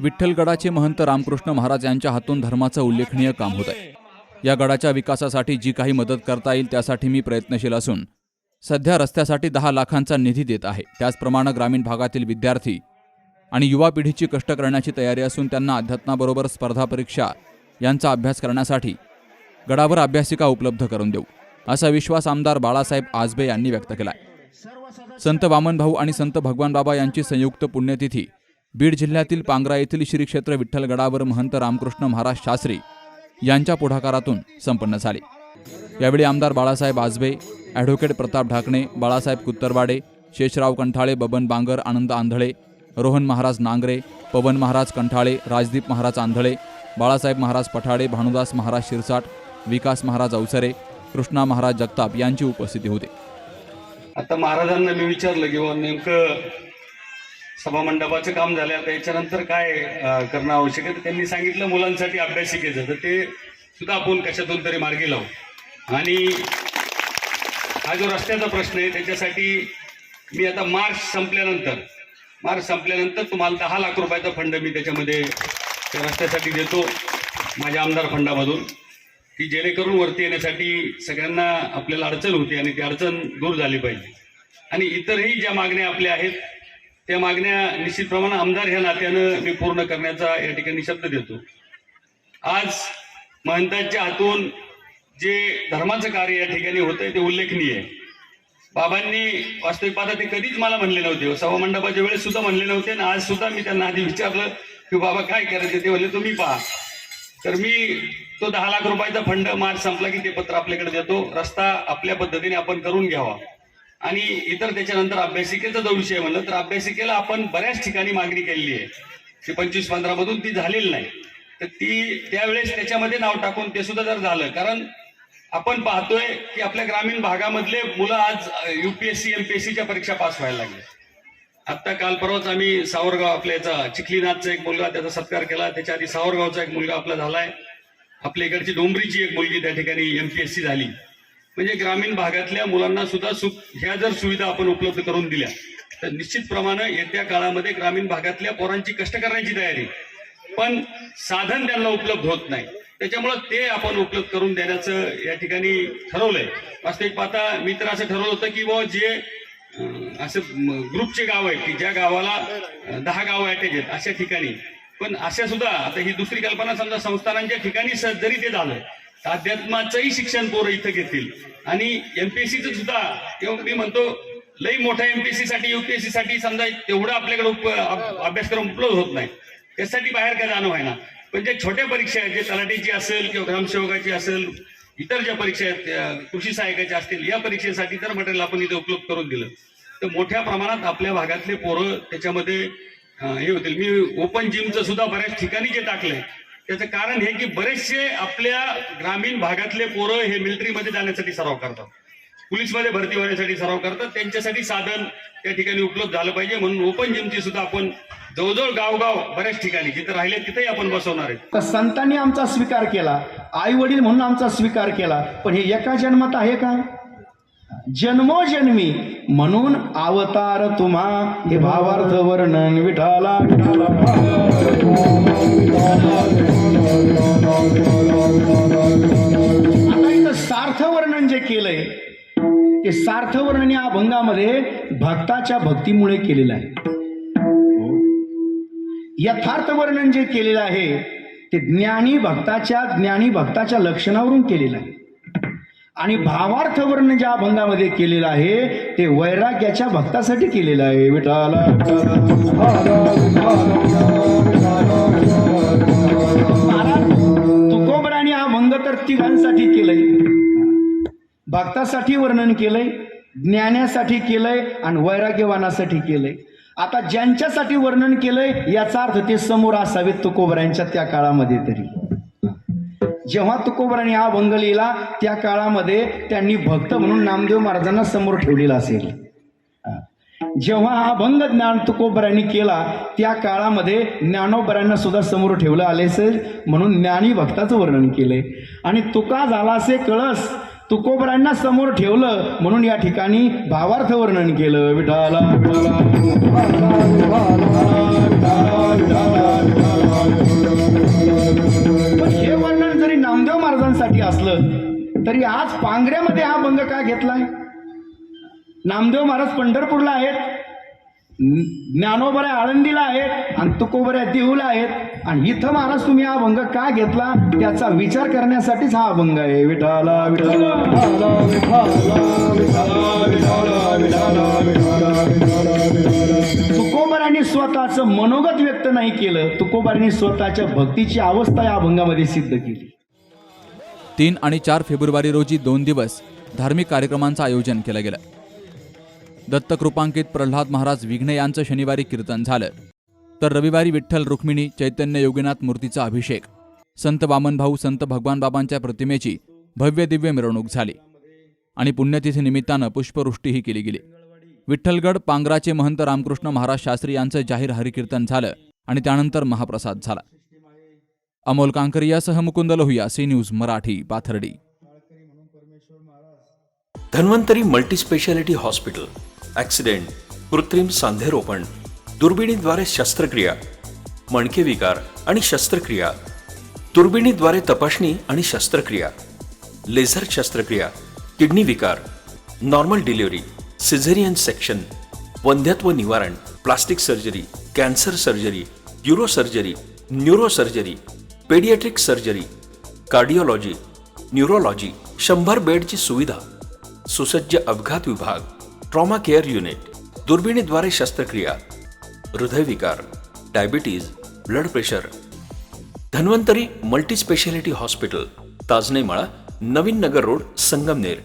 विठ्ठलगडाचे महंत रामकृष्ण महाराज यांच्या हातून धर्माचं उल्लेखनीय काम होत आहे या गडाच्या विकासासाठी जी काही मदत करता येईल त्यासाठी मी प्रयत्नशील असून सध्या रस्त्यासाठी दहा लाखांचा निधी देत आहे. त्याचप्रमाणे ग्रामीण भागातील विद्यार्थी आणि युवा पिढीची कष्ट करण्याची तयारी असून त्यांना अध्यात्माबरोबर स्पर्धा परीक्षा यांचा अभ्यास करण्यासाठी गडावर अभ्यासिका उपलब्ध करून देऊ असा विश्वास आमदार बाळासाहेब आजबे यांनी व्यक्त केला संत वामनभाऊ आणि संत भगवान बाबा यांची संयुक्त पुण्यतिथी बीड जिल्ह्यातील पांगरा येथील श्री क्षेत्र विठ्ठलगडावर महंत रामकृष्ण महाराज शास्त्री यांच्या पुढाकारातून संपन्न झाली. यावेळी आमदार बाळासाहेब आजबे ॲडव्होकेट प्रताप ढाकणे बाळासाहेब कुत्तरवाडे शेषराव कंठाळे बबन बांगर आनंद आंधळे रोहन महाराज नांगरे पवन महाराज कंठाळे राजदीप महाराज आंधळे बाळासाहेब महाराज पठाडे भानुदास महाराज शिरसाट विकास महाराज अवसरे कृष्णा महाराज जगताप यांची उपस्थिती होती. आता महाराजांना मी विचारलं की नेमकं सभामंडपाचं काम झालं आता याच्यानंतर काय करणं आवश्यक आहे? त्यांनी सांगितलं मुलांसाठी अभ्यासिकेचं तर ते सुद्धा आपण कशातून तरी मार्गी लावू. आणि हा जो रस्त्याचा प्रश्न आहे त्याच्यासाठी मी आता मार्च संपल्यानंतर मार्च संपल्यानंतर तुम्हाला दहा लाख रुपयाचा फंड मी त्याच्यामध्ये त्या रस्त्यासाठी देतो माझ्या आमदार फंडामधून. की जेणेकरून वरती येण्यासाठी सगळ्यांना आपल्याला अडचण होती आणि ती अडचण दूर झाली पाहिजे. आणि इतरही ज्या मागण्या आपल्या आहेत त्या मागण्या निश्चितप्रमाणे आमदार ह्या नात्यानं मी पूर्ण करण्याचा या ठिकाणी शब्द देतो. आज महंतांच्या हातून जे धर्माचं कार्य या ठिकाणी होतंय ते उल्लेखनीय आहे. बाबांनी वास्तविक पाहता ते कधीच मला म्हणले नव्हते. सभा मंडपाच्या वेळेस सुद्धा म्हणले नव्हते आणि आज सुद्धा मी त्यांना आधी विचारलं की बाबा काय करायचं ते म्हणले तुम्ही पहा. तर मी तो दहा लाख रुपयाचा फंड मार्च संपला की ते पत्र आपल्याकडे देतो. रस्ता आपल्या पद्धतीने आपण करून घ्यावा. आणि इतर त्याच्यानंतर अभ्यासिकेचा जो विषय म्हणलं तर अभ्यासिकेला आपण बऱ्याच ठिकाणी मागणी केलेली आहे. ती पंचवीस पंधरा मधून ती झालेली नाही. तर ती त्यावेळेस त्याच्यामध्ये नाव टाकून ते सुद्धा जर झालं कारण आपण पाहतोय की आपल्या ग्रामीण भागामधले मुलं आज युपीएससी एमपीएससीच्या परीक्षा पास व्हायला लागले. आता काल परवाच आम्ही सावरगाव आपल्या याचा चिखलीनाथचा एक मुलगा त्याचा सत्कार केला. त्याच्या आधी सावरगावचा एक मुलगा आपला झालाय. आपल्या इकडची डोंबरीची एक मुलगी त्या ठिकाणी एमपीएससी झाली. म्हणजे ग्रामीण भागातल्या मुलांना सुद्धा सुख ह्या जर सुविधा आपण उपलब्ध करून दिल्या तर निश्चितप्रमाणे येत्या काळामध्ये ग्रामीण भागातल्या पोरांची कष्ट करण्याची तयारी. पण साधन त्यांना उपलब्ध होत नाही. त्याच्यामुळं ते आपण उपलब्ध करून देण्याचं या ठिकाणी ठरवलंय. वास्तविक पाहता मी तर असं ठरवलं होतं की बुवा जे असं ग्रुपचे गाव आहेत की ज्या गावाला दहा गावं अटॅच आहेत अशा ठिकाणी. पण अशा सुद्धा आता ही दुसरी कल्पना समजा संस्थानांच्या ठिकाणी जरी ते झालं अध्यात्माचंही शिक्षण पोरं इथं घेतील. आणि एमपीएससीचं सुद्धा मी म्हणतो लई मोठ्या एमपीएससी साठी युपीएससी साठी समजा तेवढं आपल्याकडे अभ्यासक्रम उपलब्ध होत नाही. त्यासाठी बाहेर काय जाणं व्हायना. पण जे छोट्या परीक्षा आहेत जे तलाठीची असेल किंवा ग्रामसेवकाची असेल इतर ज्या परीक्षा आहेत कृषी सहायकाच्या असतील या परीक्षेसाठी तर मटेरियल आपण इथे उपलब्ध करून दिलं. तर मोठ्या प्रमाणात आपल्या भागातले पोरं त्याच्यामध्ये हे होतील. मी ओपन जिमचं सुद्धा बऱ्याच ठिकाणी जे टाकलंय त्याचं कारण हे की बरेचसे आपल्या ग्रामीण भागातले पोरं हे मिलिटरीमध्ये जाण्यासाठी सराव करतात. पोलीसमध्ये भरती होण्यासाठी सराव करतात. त्यांच्यासाठी साधन त्या ठिकाणी उपलब्ध झालं पाहिजे. म्हणून ओपन जिमची सुद्धा आपण जवळजवळ गावगाव बऱ्याच ठिकाणी जिथे राहिले तिथेही आपण बसवणार आहे तर संतांनी आमचा स्वीकार केला. आई वडील म्हणून आमचा स्वीकार केला. पण हे एका जन्मात आहे का? जन्मोजन्मी म्हणून अवतार तुम्हा. हे भावार्थ वर्णन विठाला. आता इथं सार्थ वर्णन जे केलंय ते सार्थ वर्णन या अभंगामध्ये भक्ताच्या भक्तीमुळे केलेलं आहे. यथार्थ वर्णन जे केलेलं आहे ते ज्ञानी भक्ताच्या ज्ञानी भक्ताच्या लक्षणावरून केलेलं आहे. आणि भावार्थ वर्णन ज्या अभंगामध्ये केलेलं आहे ते वैराग्याच्या भक्तासाठी केलेलं आहे. विठाला तुकोबराने हा भंग तर तिघांसाठी केलंय. भक्तासाठी वर्णन केलंय ज्ञानासाठी केलंय आणि वैराग्यवानासाठी केलंय. आता ज्यांच्यासाठी वर्णन केलंय याचा अर्थ ते समोर असावेत तुकोबऱ्यांच्या त्या काळामध्ये तरी. जेव्हा तुकोबरांनी हा भंग लिहिला त्या काळामध्ये त्यांनी भक्त म्हणून नामदेव महाराजांना समोर ठेवलेला असेल जेव्हा हा भंग ज्ञान तुकोबरांनी केला त्या काळामध्ये ज्ञानोबरांना सुद्धा समोर ठेवलं आले असेल म्हणून ज्ञानी भक्ताचं वर्णन केलंय आणि तुका झाला असे कळस तुकोबरांना समोर ठेवलं म्हणून या ठिकाणी भावार्थ वर्णन केलं विठाला विठाला महाराजांसाठी असलं तरी आज पांगऱ्यामध्ये हा भंग का घेतलाय? नामदेव महाराज पंढरपूरला आहेत ज्ञानोबऱ्या आळंदीला आहेत आणि तुकोबऱ्या देऊला आहेत आणि इथं महाराज तुम्ही हा भंग का घेतला? त्याचा विचार करण्यासाठीच हा अभंग आहे. विठाला विठाला तुकोबरांनी स्वतःचं मनोगत व्यक्त नाही केलं. तुकोबऱ्यांनी स्वतःच्या भक्तीची अवस्था या अभंगामध्ये सिद्ध केली. तीन आणि चार फेब्रुवारी रोजी दोन दिवस धार्मिक कार्यक्रमांचं आयोजन केलं गेलं. दत्तकृपांकित प्रल्हाद महाराज विघ्ने यांचं शनिवारी कीर्तन झालं. तर रविवारी विठ्ठल रुक्मिणी चैतन्य योगीनाथ मूर्तीचा अभिषेक. संत वामनभाऊ संत भगवान बाबांच्या प्रतिमेची भव्य दिव्य मिरवणूक झाली आणि पुण्यतिथी निमित्तानं पुष्पवृष्टीही केली गेली. विठ्ठलगड पांगराचे महंत रामकृष्ण महाराज शास्त्री यांचं जाहीर हरिकीर्तन झालं आणि त्यानंतर महाप्रसाद झाला. Amol कांकरियासह Mukund Lohiya C news Marathi Pathardi. Dhanvantari multispeciality hospital accident कृत्रिम सांधेरोपण दुर्बिणीद्वारे शस्त्रक्रिया मणके विकार आणि शस्त्रक्रिया दुर्बिणीद्वारे तपासणी आणि शस्त्रक्रिया लेझर शस्त्रक्रिया किडनी विकार नॉर्मल डिलिव्हरी सिझेरियन सेक्शन वंध्यत्व निवारण plastic surgery cancer surgery uro surgery neuro surgery paediatric surgery cardiology neurology शंभर बेडची सुविधा सुसज्ज अपघात विभाग ट्रॉमा केअर युनिट दुर्बिणीद्वारे शस्त्रक्रिया हृदयविकार diabetes blood pressure. Dhanvantari multispeciality hospital Tajnemala Navin Nagar road Sangamner.